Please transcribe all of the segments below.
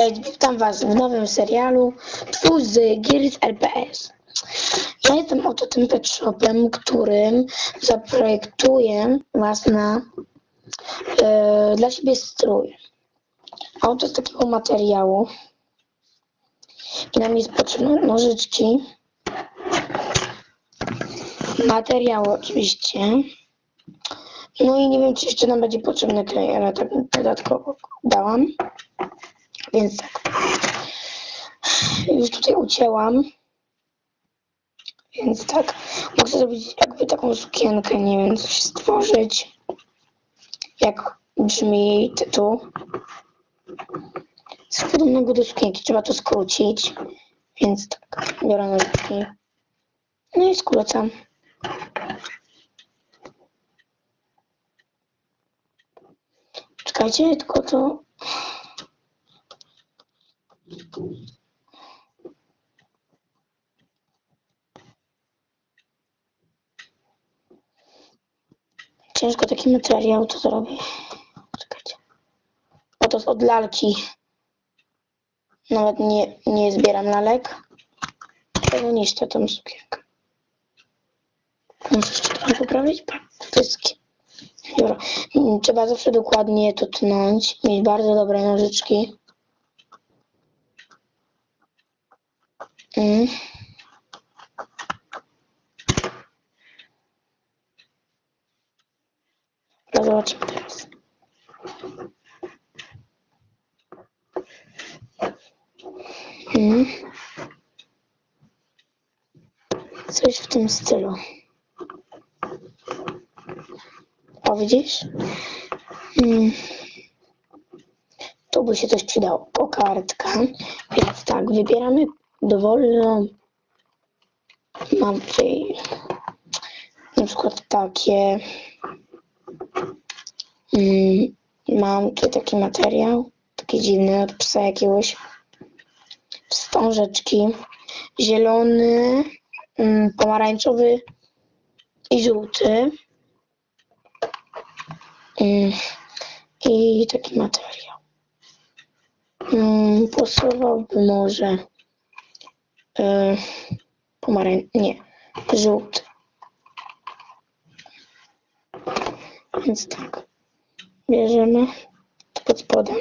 Cześć, witam Was w nowym serialu Twój z Gears LPS. Ja jestem oto tym pet shopem, którym zaprojektuję Was na e, dla siebie strój. Oto z takiego materiału. I nam jest potrzebne nożyczki. Materiał oczywiście. No i nie wiem, czy jeszcze nam będzie potrzebny klej, ale tak dodatkowo dałam. Więc tak. Już tutaj ucięłam. Więc tak. Mogę zrobić jakby taką sukienkę, nie wiem, coś stworzyć. Jak brzmi jej tytuł. Coś podobnego do sukienki. Trzeba to skrócić. Więc tak. Biorę nożyczki. No i skrócam. Czekajcie, tylko to Ciężko taki materiał to zrobię. Czekajcie. O to jest od lalki. Nawet nie, nie zbieram lalek. Tego niszczę tą sukienkę. Muszę jeszcze trochę poprawić. Wszystkie. Dobra. Mm, Trzeba zawsze dokładnie to tnąć. Mieć bardzo dobre nożyczki. Mm. No zobaczymy teraz. Mm. Coś w tym stylu. O, widzisz? Mm. Tu by się coś przydało. Kokardka. Więc tak, wybieramy dowolną. Mam tutaj na przykład takie. Mm, mam tutaj taki materiał, taki dziwny od psa jakiegoś. Wstążeczki. Zielony, mm, pomarańczowy i żółty. Mm, I taki materiał. Mm, Pasowałby może e, pomarań... nie, żółty. Więc tak, bierzemy to pod spodem.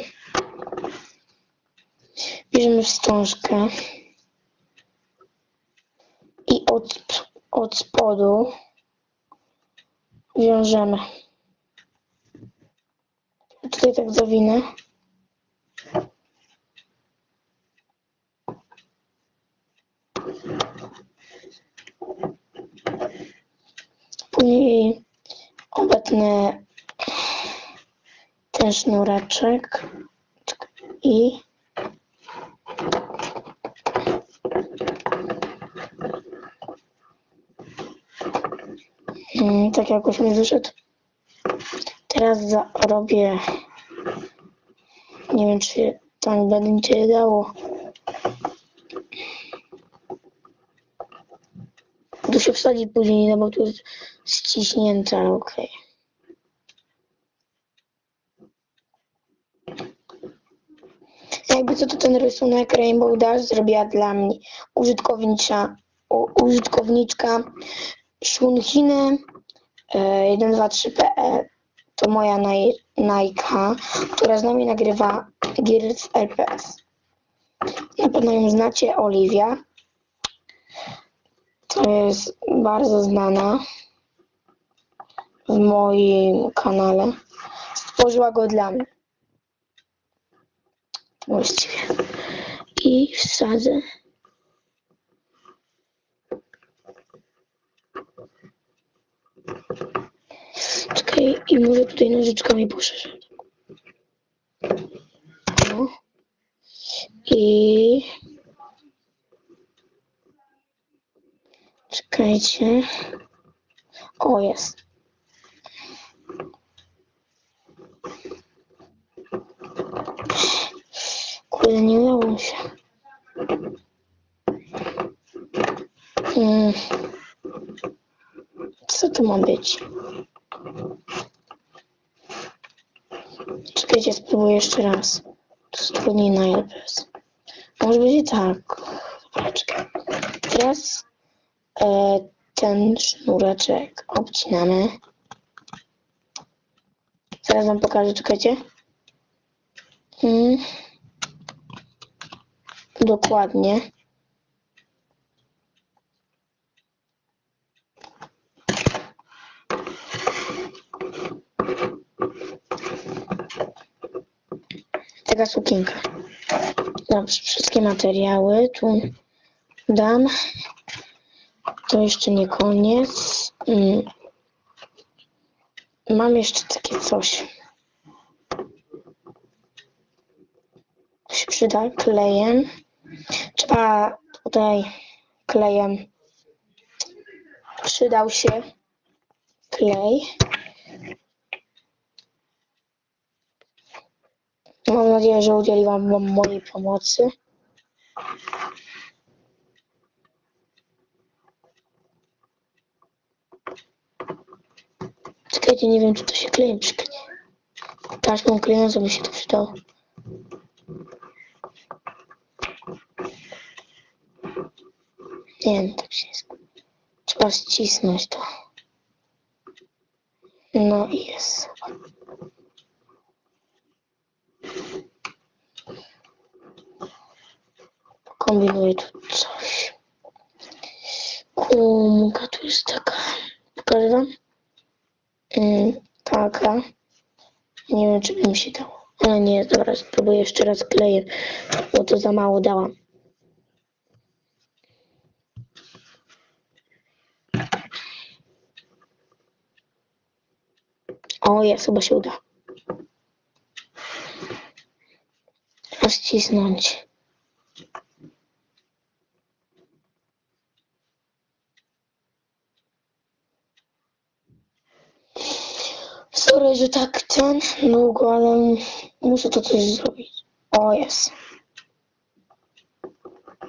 Bierzemy wstążkę i od, od spodu wiążemy. Tutaj tak zawinę. Później obetnę ten sznureczek i Mm, tak jakoś mi wyszedł. Teraz robię nie wiem czy się tam będzie dało. Tu się wsadzi później, no bo tu jest ściśnięte, ale okej. Jakby co to ten rysunek Rainbow Dash zrobiła dla mnie użytkownicza, u, użytkowniczka Shunhine e, 123PE to moja naj, Najka, która z nami nagrywa Gears LPS. Na pewno ją znacie, Oliwia. To jest bardzo znana w moim kanale. Stworzyła go dla mnie. Właściwie. I wsadzę. Czekaj, i może tutaj nożyczkami poszerzę. No. I... Czekajcie. O, jest. Kurde, nie udało się. Mm. Co to ma być? Czekajcie, spróbuję jeszcze raz. Trudniej na LPS. Może będzie tak. Czekaj. Teraz ten sznureczek obcinamy. Zaraz wam pokażę, czekajcie. Hmm. Dokładnie. Taka sukienka. Dobrze, wszystkie materiały tu dam. To jeszcze nie koniec. Mm. Mam jeszcze takie coś. To się przyda klejem. Trzeba tutaj klejem. Przydał się klej. Mam nadzieję, że udzieliłam wam mojej pomocy. Czekajcie, nie wiem, czy to się klejem przykleje. Taśmą klejącą by się to przydało. Nie wiem, tak się jest. Trzeba ścisnąć to. No i jest. Kombinuję tu coś. Gumka tu jest taka. Pokażę wam? Mm, taka. Nie wiem, czy by mi się dało. Ale nie, dobra, spróbuję jeszcze raz kleję, bo to za mało dałam. O, jest, chyba się uda. Rozcisnąć. Sorry, że tak ten długo, ale muszę to coś zrobić. O, jest.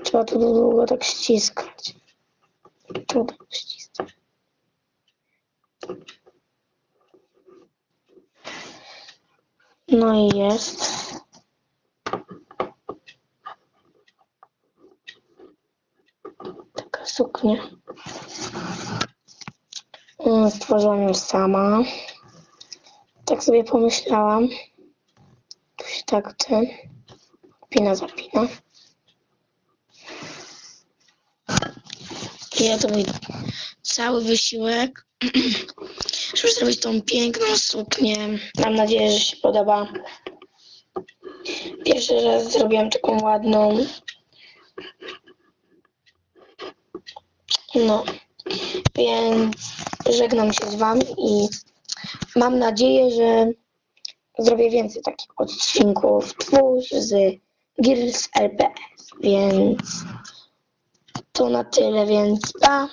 Trzeba to długo tak ściskać. Tak ściskać. No i jest. Taka suknia. Stworzyłam ją sama. Tak sobie pomyślałam. Tu się tak ten pina zapina. I ja to cały wysiłek, żeby zrobić tą piękną suknię. Mam nadzieję, że się podoba. Pierwszy raz zrobiłam taką ładną. No, więc żegnam się z wami i mam nadzieję, że zrobię więcej takich odcinków twórz z Gears LPS, więc to na tyle, więc pa!